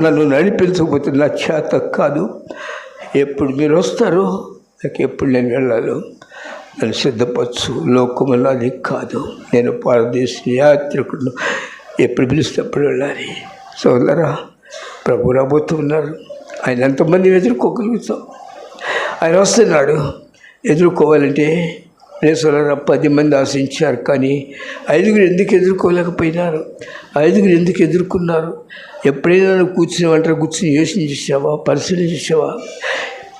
నన్ను నడిపించకపోతే నా చేత కాదు. ఎప్పుడు మీరు వస్తారో నాకు ఎప్పుడు నేను వెళ్ళాలో నన్ను సిద్ధపరచు. లోకములో అది కాదు. నేను పారదేశ యాత్రికుడు ఎప్పుడు పిలిస్తే అప్పుడు వెళ్ళాలి. సోదరా ప్రభు రాబోతున్నారు ఆయన ఎంతమంది ఎదుర్కోగలుగుతాం. ఆయన వస్తున్నాడు. ఎదుర్కోవాలంటే రేసులరా పది మంది ఆశించారు కానీ ఐదుగురు ఎందుకు ఎదుర్కోలేకపోయినారు? ఐదుగురు ఎందుకు ఎదుర్కొన్నారు? ఎప్పుడైనా కూర్చుని వెంటనే కూర్చుని యోచన చేసావా? పరిశీలన చేసావా?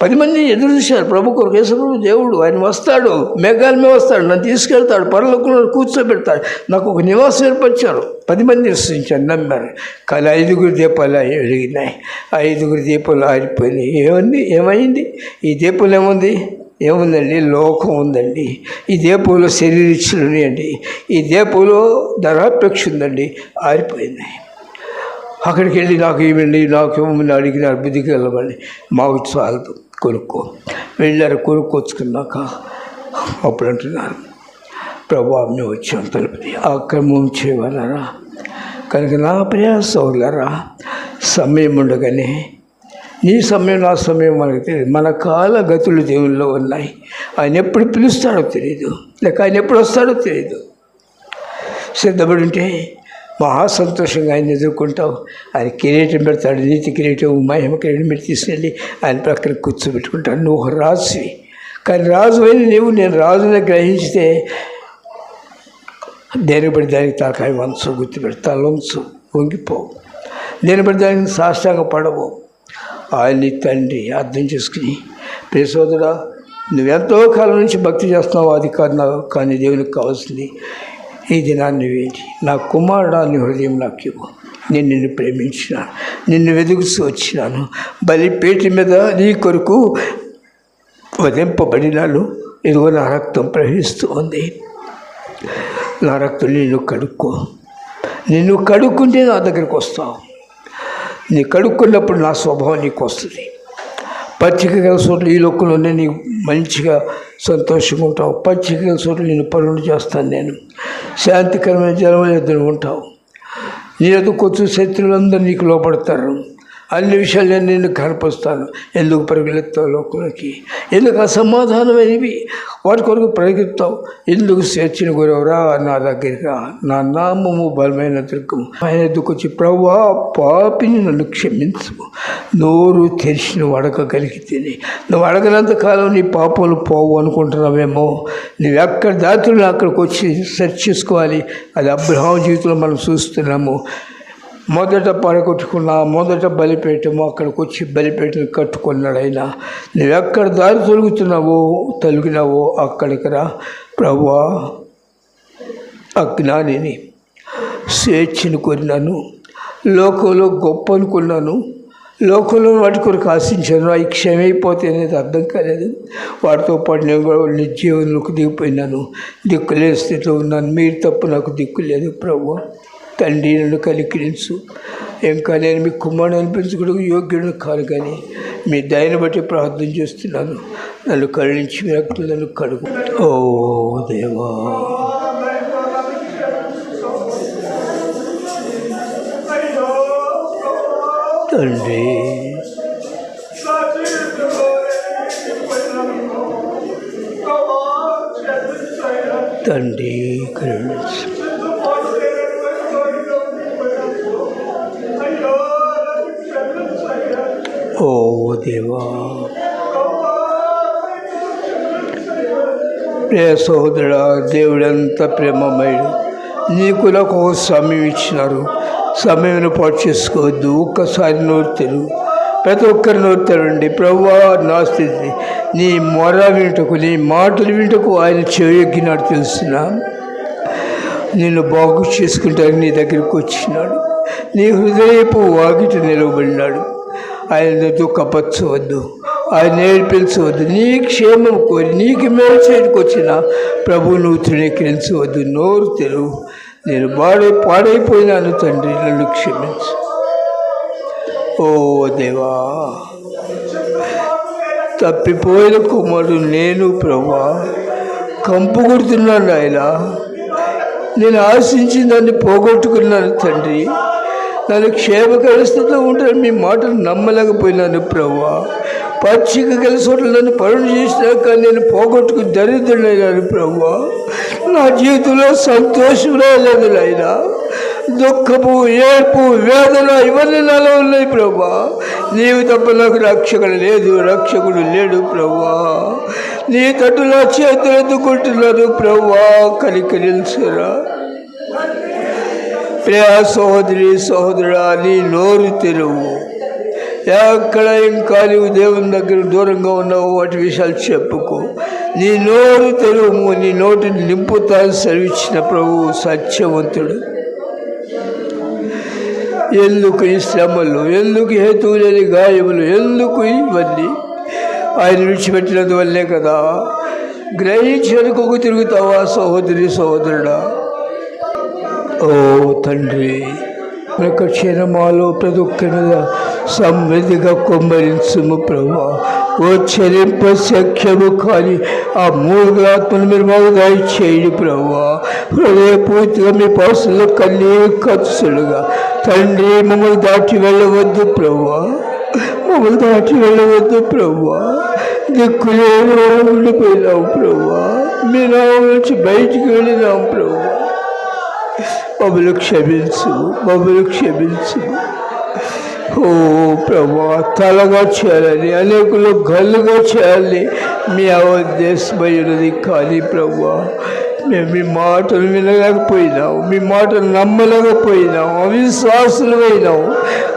పది మంది ఎదురు చూశారు. ప్రభు కొరకు యేసప్రభు దేవుడు ఆయన వస్తాడు మేఘాలమే వస్తాడు నన్ను తీసుకెళ్తాడు పరలోకంలో కూర్చోబెడతాడు. నాకు ఒక నివాసం ఏర్పరిచారు. పది మంది నిశ్చయించారు నమ్మారు. కానీ ఐదుగురు దీపాలు వెలిగినాయి. ఐదుగురు దీపాలు ఆరిపోయినాయి. ఏమంది ఏమైంది? ఈ దీపం ఏముంది? ఏముందండి? లోకం ఉందండి. ఈ దీపంలో శరీరిచ్చులు ఉన్నాయండి. ఈ దీపంలో ధరాపేక్ష ఉందండి. ఆరిపోయినాయి. అక్కడికి వెళ్ళి నాకు ఇవ్వండి నాకు ఇవ్వమని అడిగిన బుద్ధికి వెళ్ళమని మా చాలదు. కొనుక్కో. వెళ్ళారు కొనుక్కొచ్చుకున్నాక అప్పుడు అంటున్నారు ప్రభా మేము వచ్చాం తలుపుది అక్రమం చేయవలరా కనుక నా ప్రియ సమయం ఉండగానే నీ సమయం నా సమయం మనకు తెలియదు. మన కాల గతులు దేవుల్లో ఉన్నాయి. ఆయన ఎప్పుడు పిలుస్తాడో తెలియదు లేక ఆయన ఎప్పుడు వస్తాడో తెలియదు సిద్ధపడి ఉంటే మహా సంతోషంగా ఆయన ఎదుర్కొంటావు. ఆయన కిరీటం పెడతాడు నీతి కిరీటం మహిమ కిరీటం పెట్టి తీసుకెళ్ళి ఆయన ప్రక్కన కూర్చోబెట్టుకుంటాడు. నువ్వు రాజువి. కానీ రాజు అయిన నీవు నేను రాజుని గ్రహించితే దేనిబడి దానికి తలకాయ వంచు గుర్తుపెట్టి తలంచు వంగిపోవు దేనిబడి దానికి సాష్టాంగ పడవు. ఆయన్ని తండ్రి అర్థం చేసుకుని ప్రిసోదరా నువ్వెంతో కాలం నుంచి భక్తి చేస్తున్నావు అది కాదు నాకు కానీ దేవునికి కావాల్సింది ఈ దినాన్ని వేడి. నా కుమారుడా నీ హృదయం నాకు ఇవ్వు నేను నిన్ను ప్రేమించినాను నిన్ను వెతుకుతూ వచ్చినాను. బలిపేట మీద నీ కొరకు వధింపబడినాను. ఇదిగో నా రక్తం ప్రవహిస్తూ ఉంది. నా రక్తం నిన్ను కడుక్కో. నిన్ను కడుక్కుంటే నా దగ్గరికి వస్తావు. నీ కడుక్కున్నప్పుడు నా స్వభావం నీకు వస్తుంది పచ్చిక గల చోట్ల ఈ లోకంలోనే నీ మంచిగా సంతోషంగా ఉంటావు. పచ్చిక చోట్ల నేను పనులు చేస్తాను నేను. శాంతికరమైన జనం ఎదురు ఉంటావు. నీ ఎదుకొచ్చు శత్రువులందరూ నీకు లోపడతారు అన్ని విషయాలు నేను నిన్ను కనపరుస్తాను ఎందుకు పరిగెత్తావు లోకంలోకి ఎందుకు అసమాధానమైనవి? వాటి కొరకు పరిగెత్తావు. ఎందుకు స్వేచ్ఛను గురవరా నా దగ్గరగా? నా నామము బలమైన దుర్గము ఆయన ఎదుకు ప్రవ్వా పాపిని నన్ను క్షమించు. నోరు తెరిచి నువ్వు అడగగలిగితేనే నువ్వు అడగనంత కాలం నీ పాపాలు పోవు అనుకుంటున్నావేమో నువ్వు ఎక్కడ దాతులు అక్కడికి వచ్చి సెర్చ్ చేసుకోవాలి. అది అబ్రహాం జీవితంలో మనం చూస్తున్నాము. మొదట పడగొట్టుకున్నా మొదట బలిపేటము అక్కడికి వచ్చి బలిపేటను కట్టుకున్నాడు ఆయన నువ్వెక్కడ దారి తొలుగుతున్నావో తొలగినావో అక్కడికి రా ప్రభువా అజ్ఞానిని స్వేచ్ఛను కోరినాను లోకంలో గొప్ప అనుకున్నాను లోకంలో వాటి కొరకు ఆశించాను అవి క్షమైపోతే అనేది అర్థం కాలేదు. వాటితో పాటు నేను కూడా నిజీవనంలోకి దిగిపోయినాను దిక్కులేని స్థితిలో ఉన్నాను మీరు తప్ప నాకు దిక్కు లేదు ప్రభు తండ్రి నన్ను కలికిరించు ఇంకా నేను మీ కుమారుడు అనిపించుకోవడం యోగ్యుడు కాదు కానీ మీ దయను బట్టి ప్రార్థన చేస్తున్నాను. నన్ను కరుణించి మీ నన్ను కడుగు. ఓ దేవా. తండ్రి. తండ్రి కరుణించు. ఓ దేవా. ప్రియ సహోదరుడా దేవుడంత ప్రేమమయుడు నీకు నాకు సమయం ఇచ్చినారు. సమయంను పాటు చేసుకోవద్దు ఒక్కసారి నోరు ప్రతి ఒక్కరి నోరు తెరండి ప్రభువా నా స్థితి నీ మొర వింటకు నీ మాటలు వింటకు ఆయన చేయొగ్గినాడు తెలుస్తున్నా నిన్ను బాగు చేసుకుంటానికి నీ దగ్గరికి వచ్చినాడు. నీ హృదయపు వాకిట నిలవబడినాడు. ఆయన దుఃఖపరచవద్దు. ఆయన నేర్పించవద్దు. నీ క్షేమం కోరి నీకు మేలు చేయడానికి వచ్చిన ప్రభు నువ్వు తృణీకరించవద్దు. నోరు తెరువు. నేను పాడై పాడైపోయినాను తండ్రి నన్ను క్షమించు. ఓ దేవా తప్పిపోయిన కుమారుడు నేను ప్రభా కంపు కొడుతున్నాను ఆయన. నేను ఆశించిన దాన్ని పోగొట్టుకున్నాను తండ్రి. నన్ను క్షేమకర స్థితిలో ఉంటాను మీ మాటలు నమ్మలేకపోయినాను ప్రభా పచ్చిక కలిసి చోట్ల నన్ను పనులు చేసినాక నేను పోగొట్టుకు దరిద్రుడైనాను ప్రభా నా జీవితంలో సంతోషం రాలేదు నాయనా. దుఃఖము ఏర్పు వేదన ఇవన్నీ నాలో ఉన్నాయి ప్రభా నీవు తప్ప నాకు రక్షకుడు లేదు రక్షకుడు లేడు ప్రభా నీ తట్టు నా చేతులు ఎత్తుకుంటున్నాను ప్రభా కనికరించరా. ప్రియా సహోదరి సహోదరుడా నీ నోరు తెరువు. ఎక్కడ ఇంకా నీవు దేవుని దగ్గర దూరంగా ఉన్నావు వాటి విషయాలు చెప్పుకో. నీ నోరు తెరువు నీ నోటిని నింపుతా సెలవిచ్చిన ప్రభువు సత్యవంతుడు. ఎందుకు ఈ శ్రమలు ఎందుకు హేతువు లేని గాయములు ఎందుకు ఇవన్నీ? ఆయన విడిచిపెట్టినందువల్లే కదా. గ్రహించేందుకు తిరుగుతావా సహోదరి సహోదరుడా ఓ తండ్రి ప్రక క్షణమాలో ప్రతి ఒక్కరిగా మీద సమృద్ధిగా కొమ్మరించుము ప్రభా. ఓ చెల్లింప సఖ్యము కానీ ఆ మూడు ఆత్మను మీరు మాకు దయచేయండి ప్రభా. హృదయపూర్తిగా మీ పాసులు కన్నీ ఖర్చులుగా తండ్రి మమ్మల్ని దాటి వెళ్ళవద్దు ప్రభా. మమ్మల్ని దాటి వెళ్ళవద్దు ప్రభా. దిక్కులేని ఉండిపోయినాం ప్రభా. మీ నామం నుంచి బయటికి వెళ్ళినాం ప్రభా. మమ్మల్ని క్షమించు మమ్మల్ని క్షమించు ఓ ప్రభా తలగా చేయాలని అనేకులు గల్లుగా చేయాలని మీ ఉద్దేశమైనది కానీ ప్రభా మేము మీ మాటలు వినలేకపోయినాం మీ మాటలు నమ్మలేకపోయినాం అవిశ్వాసులు అయినాం.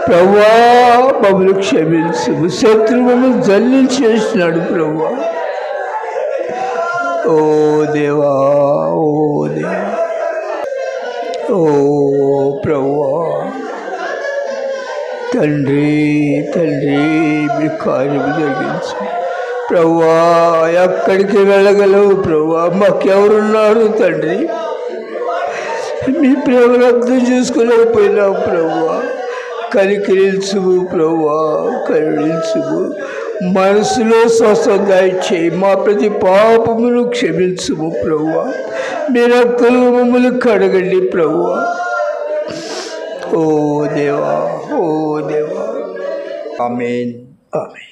ప్రభా మమ్మల్ని క్షమించు శత్రువు మమ్మల్ని జల్లించేసినాడు ప్రభా. ఓ దేవా ప్రభువా తండ్రి తండ్రి మీ కార్యం జరిగించు. ప్రభువా ఎక్కడికి వెళ్ళగలవు ప్రభువా మాకెవరున్నారు తండ్రి? మీ ప్రేమను అర్థం చేసుకోలేకపోయినావు ప్రభువా కనికరించుము ప్రభువా కరుణించుము మనసులో స్వస్థత చేయి మా ప్రతి పాపమును క్షమించుము ప్రభువా మీ రక్తలు మమ్మల్ని కడగండి ప్రభువా ఓ దేవా ఓ దేవా ఆమెన్ ఆమెన్